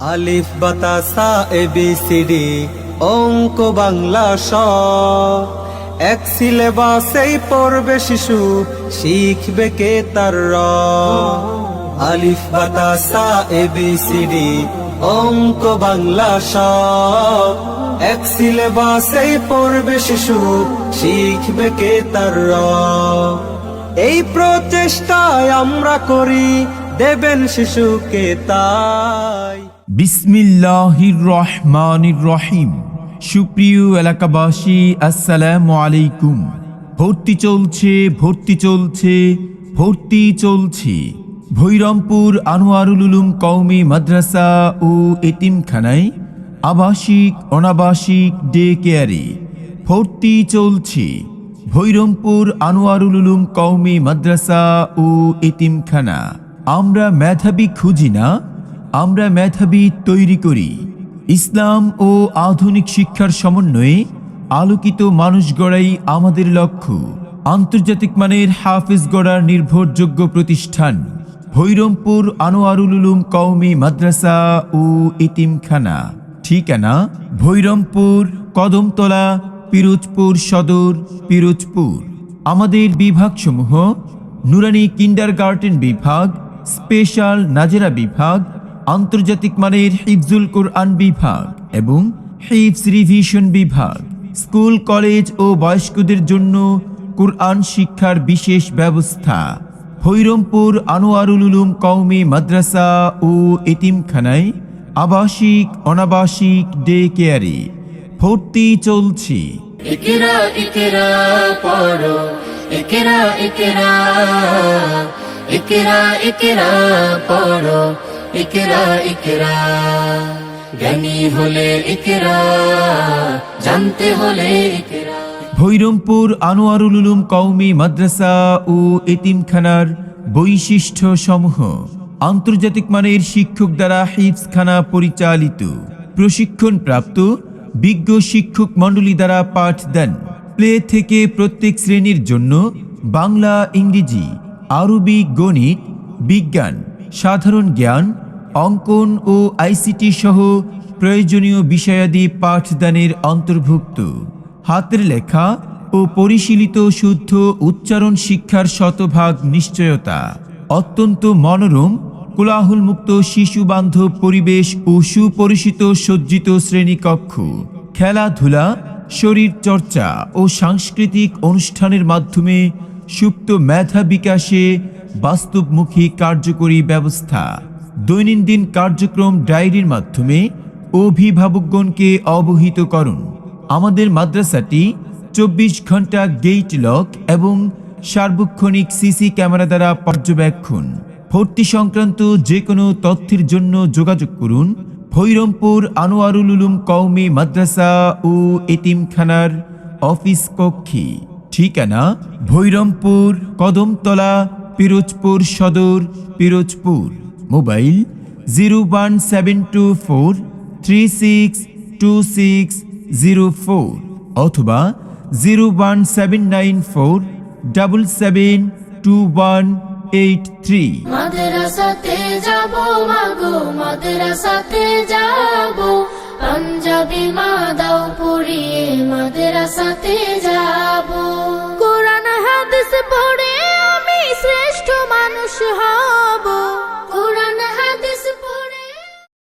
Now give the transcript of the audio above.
আলিফ বাতাসা এ, B, C, D, অঙ্ক, বাংলা, স। এক সিলেবাসেই পড়বে শিশু, শিখবে কে তার র। আলিফ বাতাসা এ, বি, সি, ডি, অঙ্ক, বাংলা, স। এক সিলেবাসেই পড়বে শিশু, শিখবে কে তার র। এই প্রচেষ্টায় আমরা করি, দেবেন শিশুকে তাই বিসমিল্লাহির রহমানির রহিম সুপ্রিয় এলাকাবাসী, আসসালামু আলাইকুম। ভর্তি চলছে ভর্তি চলছে ভর্তি চলছে। ভৈরমপুর আনোয়ারুল উলুম কওমি মাদ্রাসা ও এতিমখানায় আবাসিক, অনাবাসিক ডে কেয়ারে ভর্তি চলছে। ভৈরমপুর আনোয়ারুল উলুম কওমি মাদ্রাসা ও এতিমখানা। আমরা মেধাবী খুঁজি না আমরা মেধাবী তৈরি করি। ইসলাম ও আধুনিক শিক্ষার সমন্বয়ে আলোকিত মানুষ গড়াই আমাদের লক্ষ্য। আন্তর্জাতিক মানের হাফিজ গড়ার নির্ভরযোগ্য প্রতিষ্ঠান, ভৈরমপুর আনোয়ারুল উলুম কওমি মাদ্রাসা ও ইতিমখানা। ঠিকানা, ভৈরমপুর, কদমতলা, পিরোজপুর সদর, পিরোজপুর। আমাদের বিভাগসমূহ, নুরানি কিন্ডার গার্ডেন বিভাগ, স্পেশাল নাজেরা বিভাগ আন্তর্জাতিক মানের হিফজুল কোরআন বিভাগ এবং হিফস রিভিশন বিভাগ। স্কুল, কলেজ ও বয়স্কদের জন্য কোরআন শিক্ষার বিশেষ ব্যবস্থা। ভৈরমপুর আনোয়ারুল উলুম কওমি মাদ্রাসা ও এতিমখানায় আবাসিক, অনাবাসিক ডে কেয়ারে ভর্তি চলছে। ইকরা ইকরা পড়ো। ইকরা ইকরা ইকরা ইকরা পড়ো। ইকরা ইকরা। জ্ঞানী হলে ইকরা, জানতে হলে ইকরা। ভৈরমপুর আনোয়ারুল উলুম কওমি মাদ্রাসা ও এতিমখানার বৈশিষ্ট্য সমূহ আন্তর্জাতিক মানের শিক্ষক দ্বারা হিফসখানা পরিচালিত। প্রশিক্ষণপ্রাপ্ত বিজ্ঞ শিক্ষক মণ্ডলী দ্বারা পাঠ দেন। প্লে থেকে প্রত্যেক শ্রেণির জন্য বাংলা, ইংরেজি, আরবি, গণিত, বিজ্ঞান সাধারণ জ্ঞান, অঙ্কন ও আইসিটি সহ প্রয়োজনীয় বিষয়াদি পাঠদানের অন্তর্ভুক্ত। হাতের লেখা ও পরিশীলিত শুদ্ধ উচ্চারণ শিক্ষার শতভাগ নিশ্চয়তা। অত্যন্ত মনোরম, কোলাহলমুক্ত শিশু বান্ধব পরিবেশ ও সুপরিচিত সজ্জিত শ্রেণীকক্ষ। খেলাধুলা শরীর চর্চা ও সাংস্কৃতিক অনুষ্ঠানের মাধ্যমে সুপ্ত মেধা বিকাশে বাস্তবমুখী কার্যকরী ব্যবস্থা। দৈনন্দিন কার্যক্রম ডায়েরির মাধ্যমে অভিভাবকগণকে অবহিত করুন। আমাদের মাদ্রাসাটি চব্বিশ ঘণ্টা গেইট লক এবং সার্বক্ষণিক সিসি ক্যামেরা দ্বারা পর্যবেক্ষণ। ভর্তি সংক্রান্ত যে কোনো তথ্যের জন্য যোগাযোগ করুন। ভৈরমপুর আনোয়ারুল উলুম কওমি মাদ্রাসা ও এতিমখানার অফিস কক্ষে। ঠিকানা Bhairampur Kadamtala Pirojpur Sadar, Pirojpur. Mobile zero one seven two four three six two six zero four অথবা zero one seven nine four double seven two one eight three. মাদ্রাসাতে যাব মাগো মাদ্রাসাতে যাব। পাঞ্জাবি মা দাও পড়িয়ে মাদ্রাসাতে যাব। কোরআন হাদিস